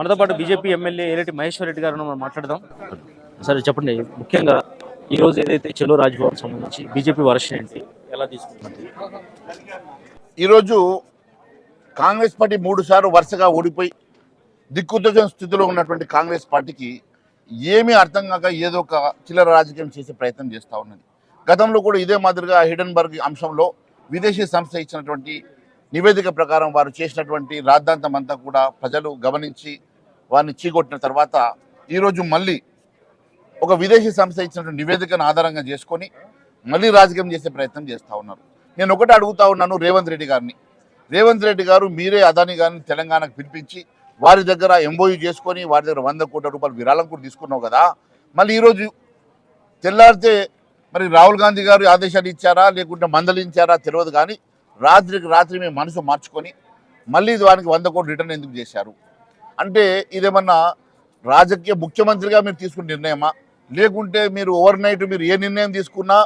మనతో పాటు BJP MLA ఏరెడ్డి మహేశ్వర్ రెడ్డి గారు మనం మాట్లాడదాం. సరే చెప్పండి. ముఖ్యంగా ఈ రోజు ఏదైతే చెలో రాజ్భవన్ సంబంధించి బీజేపీ వర్షన్ ఏంటి? ఎలా తీసుకుంటుంది? ఈరోజు కాంగ్రెస్ పార్టీ మూడు సార్లు వరుసగా ఓడిపోయి దిక్కుతోచని స్థితిలో ఉన్నటువంటి కాంగ్రెస్ పార్టీకి ఏమీ అర్థం కాక ఏదో ఒక చిల్లర రాజకీయం చేసే ప్రయత్నం చేస్తూ ఉన్నది. గతంలో కూడా ఇదే మాదిరిగా హిడెన్బర్గ్ అంశంలో విదేశీ సంస్థ ఇచ్చినటువంటి నివేదిక ప్రకారం వారు చేసినటువంటి రాద్ధాంతం అంతా కూడా ప్రజలు గమనించి వారిని చీకొట్టిన తర్వాత ఈరోజు మళ్ళీ ఒక విదేశీ సంస్థ ఇచ్చినటువంటి నివేదికను ఆధారంగా చేసుకొని మళ్ళీ రాజకీయం చేసే ప్రయత్నం చేస్తూ ఉన్నారు. నేను ఒకటి అడుగుతా ఉన్నాను రేవంత్ రెడ్డి గారిని. రేవంత్ రెడ్డి గారు మీరే అదాని గారిని తెలంగాణకు పిలిపించి వారి దగ్గర ఎంబోయి చేసుకొని వారి దగ్గర వంద కోట్ల రూపాయలు విరాళం కూడా తీసుకున్నావు కదా. మళ్ళీ ఈరోజు తెల్లారితే మరి రాహుల్ గాంధీ గారు ఆదేశాలు ఇచ్చారా? లేకుంటే మందలించారా? తెలియదు కానీ రాత్రికి రాత్రి మేము మనసు మార్చుకొని మళ్ళీ దానికి వంద కోట్లు రిటర్న్ ఎందుకు చేశారు? అంటే ఇదేమన్నా రాజకీయ ముఖ్యమంత్రిగా మీరు తీసుకున్న నిర్ణయమా? లేకుంటే మీరు ఓవర్ నైట్ మీరు ఏ నిర్ణయం తీసుకున్నా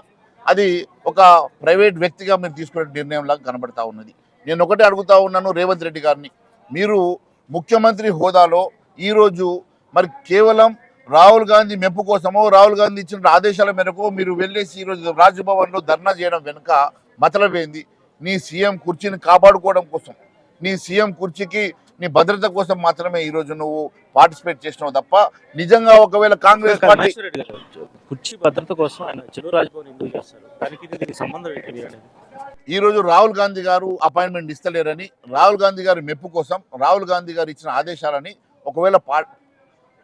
అది ఒక ప్రైవేట్ వ్యక్తిగా మీరు తీసుకునే నిర్ణయం లాగా కనబడతా ఉన్నది. నేను ఒకటే అడుగుతా ఉన్నాను రేవంత్ రెడ్డి గారిని. మీరు ముఖ్యమంత్రి హోదాలో ఈరోజు మరి కేవలం రాహుల్ గాంధీ మెప్పు కోసమో రాహుల్ గాంధీ ఇచ్చిన ఆదేశాల మేరకు మీరు వెళ్ళేసి ఈరోజు రాజ్భవన్లో ధర్నా చేయడం వెనుక మతలబేంది నీ సీఎం కుర్చీని కాపాడుకోవడం కోసం నీ సీఎం కుర్చీకి నీ భద్రత కోసం మాత్రమే ఈరోజు నువ్వు పార్టిసిపేట్ చేసినావు తప్ప నిజంగా ఒకవేళ కాంగ్రెస్ పార్టీ కుర్చీ భద్రత కోసం ఆయన చెలో రాజ్భవన్ ఎందుకు చేస్తారు? దానికి దీనికి సంబంధం ఏంటి ఈ రోజు రాహుల్ గాంధీ గారు అపాయింట్మెంట్ ఇస్తలేరని రాహుల్ గాంధీ గారి మెప్పు కోసం రాహుల్ గాంధీ గారు ఇచ్చిన ఆదేశాలని ఒకవేళ పా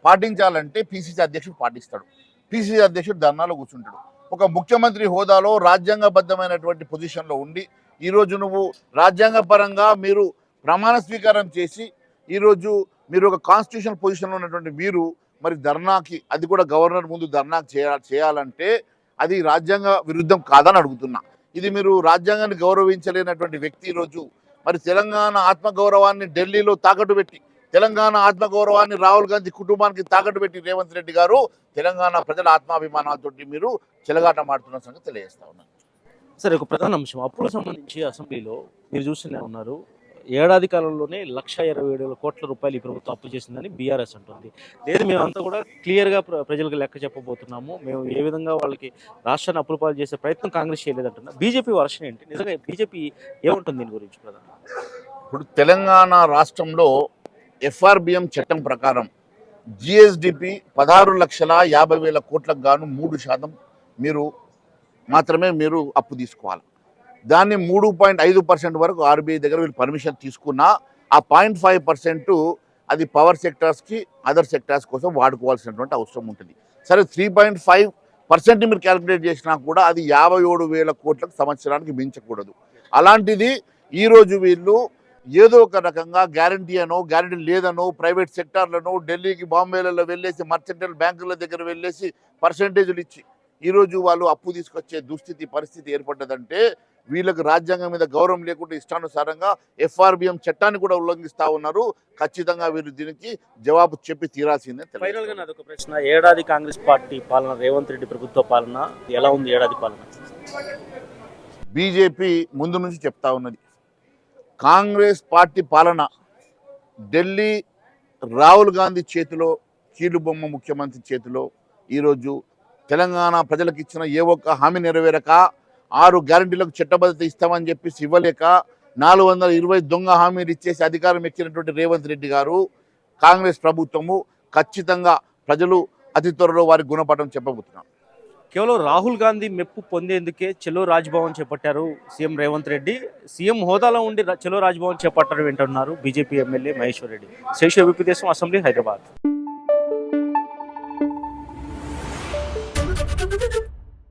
పాటించాలంటే పిసిసి అధ్యక్షుడు పాటిస్తాడు. పిసిసి అధ్యక్షుడు ధర్నాలో కూర్చుంటాడు. ఒక ముఖ్యమంత్రి హోదాలో రాజ్యాంగబద్ధమైనటువంటి పొజిషన్లో ఉండి ఈరోజు నువ్వు రాజ్యాంగ పరంగా మీరు ప్రమాణ స్వీకారం చేసి ఈరోజు మీరు ఒక కాన్స్టిట్యూషన్ పొజిషన్లో ఉన్నటువంటి మీరు మరి ధర్నాకి అది కూడా గవర్నర్ ముందు ధర్నాకి చేయాలంటే అది రాజ్యాంగ విరుద్ధం కాదని అడుగుతున్నా. ఇది మీరు రాజ్యాంగాన్ని గౌరవించలేనటువంటి వ్యక్తి ఈరోజు మరి తెలంగాణ ఆత్మగౌరవాన్ని ఢిల్లీలో తాకట్టు పెట్టి తెలంగాణ ఆత్మగౌరవాన్ని రాహుల్ గాంధీ కుటుంబానికి తాకట్టు పెట్టి రేవంత్ రెడ్డి గారు తెలంగాణ ప్రజల ఆత్మాభిమానాలతోటి మీరు చెలగాట మాడుతున్న సంగతి తెలియజేస్తా ఉన్నాను సరే ఒక ప్రధాన అంశం. అప్పుల సంబంధించి అసెంబ్లీలో మీరు చూస్తూనే ఉన్నారు. ఏడాది కాలంలోనే లక్ష ఇరవై ఏడు వేల కోట్ల రూపాయలు ఈ ప్రభుత్వం అప్పు చేసిందని బీఆర్ఎస్ అంటుంది. లేదు మేమంతా కూడా క్లియర్గా ప్ర- ప్రజలకు లెక్క చెప్పబోతున్నాము. మేము ఏ విధంగా వాళ్ళకి రాష్ట్రాన్ని అప్పుల పాలు చేసే ప్రయత్నం కాంగ్రెస్ చేయలేదంటున్నా. బీజేపీ వర్షన్ ఏంటి? నిజంగా బీజేపీ ఏముంటుంది దీని గురించి ప్రధాన? ఇప్పుడు తెలంగాణ రాష్ట్రంలో ఎఫ్ఆర్బిఎం చట్టం ప్రకారం జిఎస్డిపి పదహారు లక్షల యాభై వేల కోట్లకు గాను మూడు శాతం మీరు మాత్రమే మీరు అప్పు తీసుకోవాలి. దాన్ని మూడు పాయింట్ ఐదు పర్సెంట్ వరకు ఆర్బీఐ దగ్గర వీళ్ళు పర్మిషన్ తీసుకున్నా ఆ పాయింట్ ఫైవ్ పర్సెంట్ అది పవర్ సెక్టార్స్కి అదర్ సెక్టార్స్ కోసం వాడుకోవాల్సినటువంటి అవసరం ఉంటుంది. సరే త్రీ పాయింట్ ఫైవ్ పర్సెంట్ మీరు క్యాలిక్యులేట్ చేసినా కూడా అది యాభై ఏడు వేల కోట్లకు సంవత్సరానికి మించకూడదు. అలాంటిది ఈరోజు వీళ్ళు ఏదో ఒక రకంగా గ్యారంటీ అనో గ్యారంటీ లేదనో ప్రైవేట్ సెక్టార్లను ఢిల్లీకి బాంబేలలో వెళ్ళేసి మర్చెంటల్ బ్యాంకుల దగ్గర వెళ్ళేసి పర్సంటేజ్లు ఇచ్చి ఈరోజు వాళ్ళు అప్పు తీసుకొచ్చే దుస్థితి పరిస్థితి ఏర్పడ్డదంటే వీళ్ళకి రాజ్యాంగం మీద గౌరవం లేకుండా ఇష్టానుసారంగా ఎఫ్ఆర్బిఎం చట్టాన్ని కూడా ఉల్లంఘిస్తా ఉన్నారు. ఖచ్చితంగా వీళ్ళు దీనికి జవాబు చెప్పి తీరాల్సిందే ఫైనల్గా ప్రశ్న. ఏడాది కాంగ్రెస్ పార్టీ పాలన రేవంత్ రెడ్డి ప్రభుత్వ పాలన ఎలా ఉంది ఏడాది పాలన? బీజేపీ ముందు నుంచి చెప్తా ఉన్నది. కాంగ్రెస్ పార్టీ పాలన ఢిల్లీ రాహుల్ గాంధీ చేతిలో కీలుబొమ్మ ముఖ్యమంత్రి చేతిలో ఈరోజు తెలంగాణ ప్రజలకు ఇచ్చిన ఏ ఒక్క హామీ నెరవేరక ఆరు గ్యారంటీలకు చట్టబద్ధత ఇస్తామని చెప్పేసి ఇవ్వలేక నాలుగు వందల ఇరవై దొంగ హామీలు ఇచ్చేసి అధికారం ఎక్కినటువంటి రేవంత్ రెడ్డి గారు కాంగ్రెస్ ప్రభుత్వము ఖచ్చితంగా ప్రజలు అతి త్వరలో వారి గుణపాఠం చెప్పబోతున్నారు కేవలం రాహుల్ గాంధీ మెప్పు పొందేందుకే చెలో రాజ్భవన్ చేపట్టారు సీఎం రేవంత్ రెడ్డి. సీఎం హోదాలో ఉండి చెలో రాజ్భవన్ చేపట్టారు వింటున్నారు బీజేపీ ఎమ్మెల్యే మహేశ్వర్ రెడ్డి. శేష విపి దేశం అసెంబ్లీ హైదరాబాద్.